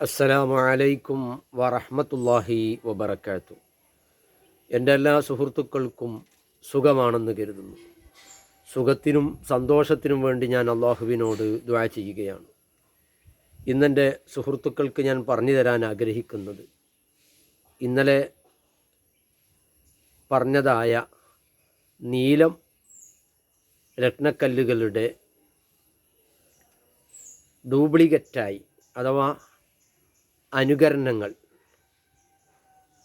അസ്സലാമു അലൈക്കും വറഹ്മത്തുള്ളാഹി വബർക്കാത്തു എന്റെ എല്ലാ സുഹൃത്തുക്കൾക്കും സുഖമാണെന്ന് കരുതുന്നു. സുഖത്തിനും സന്തോഷത്തിനും വേണ്ടി ഞാൻ അള്ളാഹുവിനോട് ദ്വാ ചെയ്യുകയാണ്. ഇന്നെന്റെ സുഹൃത്തുക്കൾക്ക് ഞാൻ പറഞ്ഞു തരാൻ ആഗ്രഹിക്കുന്നത് ഇന്നലെ പറഞ്ഞതായ നീലം രത്നക്കല്ലുകളുടെ ഡ്യൂപ്ലിക്കറ്റായി അഥവാ അനുകരണങ്ങൾ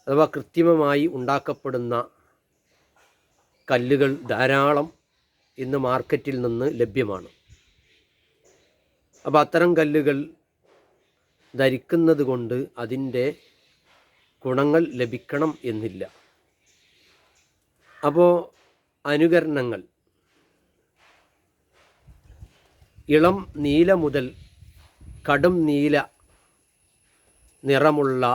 അഥവാ കൃത്രിമമായി ഉണ്ടാക്കപ്പെടുന്ന കല്ലുകൾ ധാരാളം ഇന്ന് മാർക്കറ്റിൽ നിന്ന് ലഭ്യമാണ്. അപ്പോൾ അത്തരം കല്ലുകൾ ധരിക്കുന്നത് കൊണ്ട് അതിന്റെ ഗുണങ്ങൾ ലഭിക്കണം എന്നില്ല. അപ്പോൾ അനുകരണങ്ങൾ. ഇളം നീല മുതൽ കടും നീല നിറമുള്ള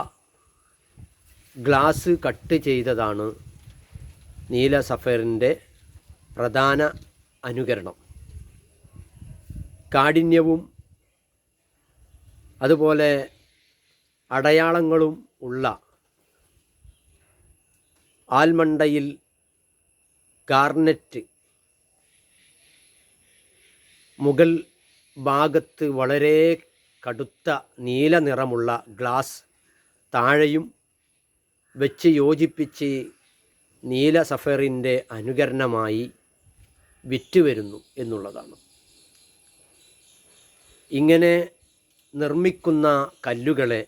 ഗ്ലാസ് കട്ട് ചെയ്തതാണ് നീല സഫറിന്റെ പ്രധാന അനുകരണം. കാഠിന്യവും അതുപോലെ അടയാളങ്ങളും ഉള്ള ആൽമണ്ടയിൽ ഗാർനെറ്റ് മുഗൾ ഭാഗത്ത് വളരെ കടുത്ത നീല നിറമുള്ള ഗ്ലാസ് താഴെയും വെച്ച് യോജിപ്പിച്ച് നീല സഫറിന്റെ അനുകരണമായി വിറ്റുവരുന്നു എന്നുള്ളതാണ്. ഇങ്ങനെ നിർമ്മിക്കുന്ന കല്ലുകളെ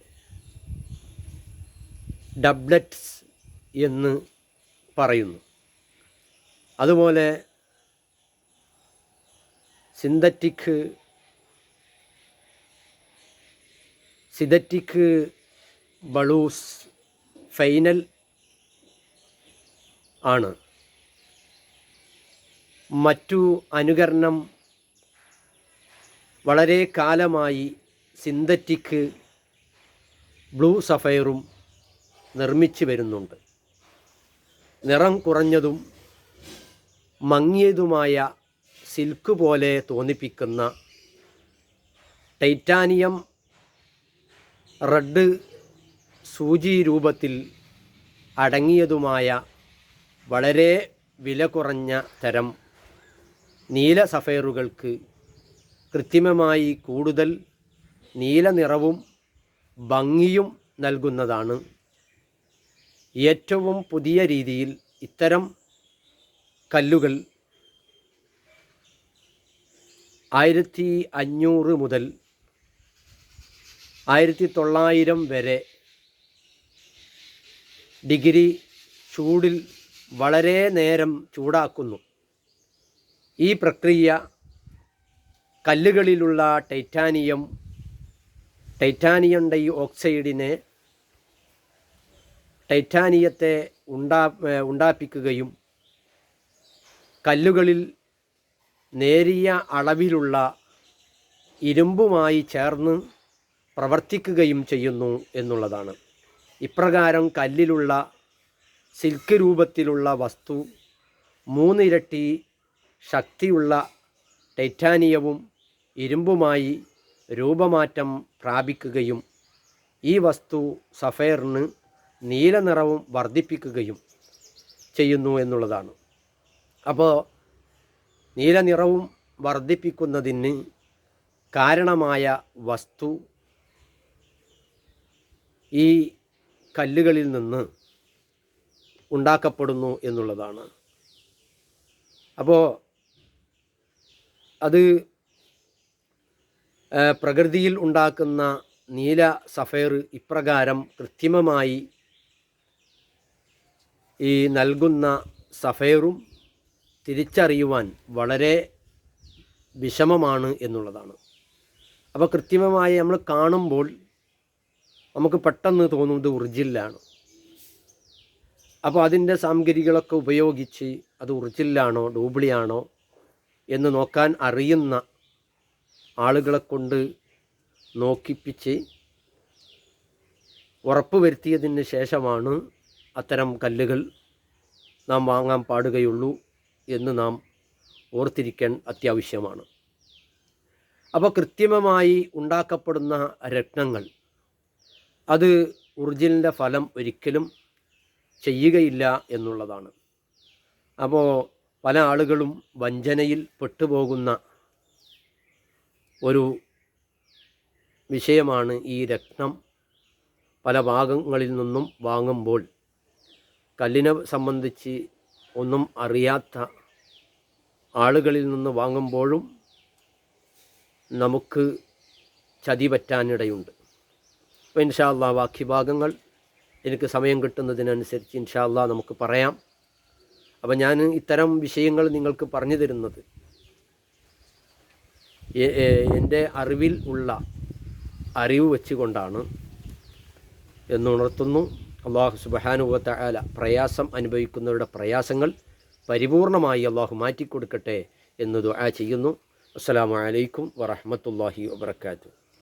ഡബ്ലറ്റ്സ് എന്ന് പറയുന്നു. അതുപോലെ സിന്തറ്റിക് സിതറ്റിക് ബളൂസ് ഫൈനൽ ആണ്. മറ്റു അനുകരണം വളരെ കാലമായി സിന്തറ്റിക് ബ്ലൂ സഫയറും നിർമ്മിച്ചു വരുന്നുണ്ട്. നിറം കുറഞ്ഞതും മങ്ങിയതുമായ സിൽക്ക് പോലെ തോന്നിപ്പിക്കുന്ന ടൈറ്റാനിയം റെഡ് സൂചി രൂപത്തിൽ അടങ്ങിയതുമായ വളരെ വില കുറഞ്ഞ തരം നീല സഫയറുകൾക്ക് കൃത്രിമമായി കൂടുതൽ നീല നിറവും ഭംഗിയും നൽകുന്നതാണ്. ഏറ്റവും പുതിയ രീതിയിൽ ഇത്തരം കല്ലുകൾ ആയിരത്തി അഞ്ഞൂറ് മുതൽ ആയിരത്തി തൊള്ളായിരം വരെ ഡിഗ്രി ചൂടിൽ വളരെ നേരം ചൂടാക്കുന്നു. ഈ പ്രക്രിയ കല്ലുകളിലുള്ള ടൈറ്റാനിയം ടൈറ്റാനിയം ഡൈ ഓക്സൈഡിനെ ടൈറ്റാനിയത്തെ ഉണ്ടാ ഉണ്ടാപ്പിക്കുകയും കല്ലുകളിൽ നേരിയ അളവിലുള്ള ഇരുമ്പുമായി ചേർന്ന് പ്രവർത്തിക്കുകയും ചെയ്യുന്നു എന്നുള്ളതാണ്. ഇപ്രകാരം കല്ലിലുള്ള സിൽക്ക് രൂപത്തിലുള്ള വസ്തു മൂന്നിരട്ടി ശക്തിയുള്ള ടൈറ്റാനിയവും ഇരുമ്പുമായി രൂപമാറ്റം പ്രാപിക്കുകയും ഈ വസ്തു സഫയറിന് നീലനിറവും വർദ്ധിപ്പിക്കുകയും ചെയ്യുന്നു എന്നുള്ളതാണ്. അപ്പോൾ നീലനിറവും വർദ്ധിപ്പിക്കുന്നതിന് കാരണമായ വസ്തു ഈ കല്ലുകളിൽ നിന്ന് ഉണ്ടാക്കപ്പെടുന്നു എന്നുള്ളതാണ്. അപ്പോൾ അത് പ്രകൃതിയിൽ ഉണ്ടാക്കുന്ന നീല സഫയർ ഇപ്രകാരം കൃത്രിമമായി ഈ നൽകുന്ന സഫയറും തിരിച്ചറിയുവാൻ വളരെ വിഷമമാണ് എന്നുള്ളതാണ്. അപ്പോൾ കൃത്രിമമായി നമ്മൾ കാണുമ്പോൾ നമുക്ക് പെട്ടെന്ന് തോന്നുന്നത് ഒറിജിനലാണ് അപ്പോൾ അതിന്റെ സാമഗ്രികളൊക്കെ ഉപയോഗിച്ച് അത് ഒറിജിനലാണോ ഡൂബിളിയാണോ എന്ന് നോക്കാൻ അറിയുന്ന ആളുകളെ കൊണ്ട് നോക്കിപ്പിച്ച് ഉറപ്പ് വരുത്തിയതിന് ശേഷമാണ് അത്തരം കല്ലുകൾ നാം വാങ്ങാൻ പാടുകയുള്ളൂ എന്ന് നാം ഓർത്തിരിക്കാൻ അത്യാവശ്യമാണ്. അപ്പോൾ കൃത്രിമമായി ഉണ്ടാക്കപ്പെടുന്ന രത്നങ്ങൾ അത് ഒറിജിനലിന്റെ ഫലം ഒരിക്കലും ചെയ്യുകയില്ല എന്നുള്ളതാണ്. അപ്പോൾ പല ആളുകളും വഞ്ചനയിൽ പെട്ടുപോകുന്ന ഒരു വിഷയമാണ് ഈ രത്നം പല ഭാഗങ്ങളിൽ നിന്നും വാങ്ങുമ്പോൾ കല്ലിനെ സംബന്ധിച്ച് ഒന്നും അറിയാത്ത ആളുകളിൽ നിന്ന് വാങ്ങുമ്പോഴും നമുക്ക് ചതി പറ്റാനിടയുണ്ട്. അപ്പോൾ ഇൻഷാല്ലാ ബാക്കി ഭാഗങ്ങൾ എനിക്ക് സമയം കിട്ടുന്നതിനനുസരിച്ച് ഇൻഷാല്ലാ നമുക്ക് പറയാം. അപ്പം ഞാൻ ഇത്തരം വിഷയങ്ങൾ നിങ്ങൾക്ക് പറഞ്ഞു തരുന്നത്. എന്റെ അറിവിൽ ഉള്ള അറിവ് വെച്ചുകൊണ്ടാണ് എന്നുണർത്തുന്നു അള്ളാഹു സുബഹാനുവത്ത പ്രയാസം അനുഭവിക്കുന്നവരുടെ പ്രയാസങ്ങൾ പരിപൂർണമായി അള്ളാഹു മാറ്റിക്കൊടുക്കട്ടെ എന്ന് ദുആ ചെയ്യുന്നു. അസ്സാം വലൈക്കും വറഹ്മത്തുള്ളാഹി വബർക്കാത്തു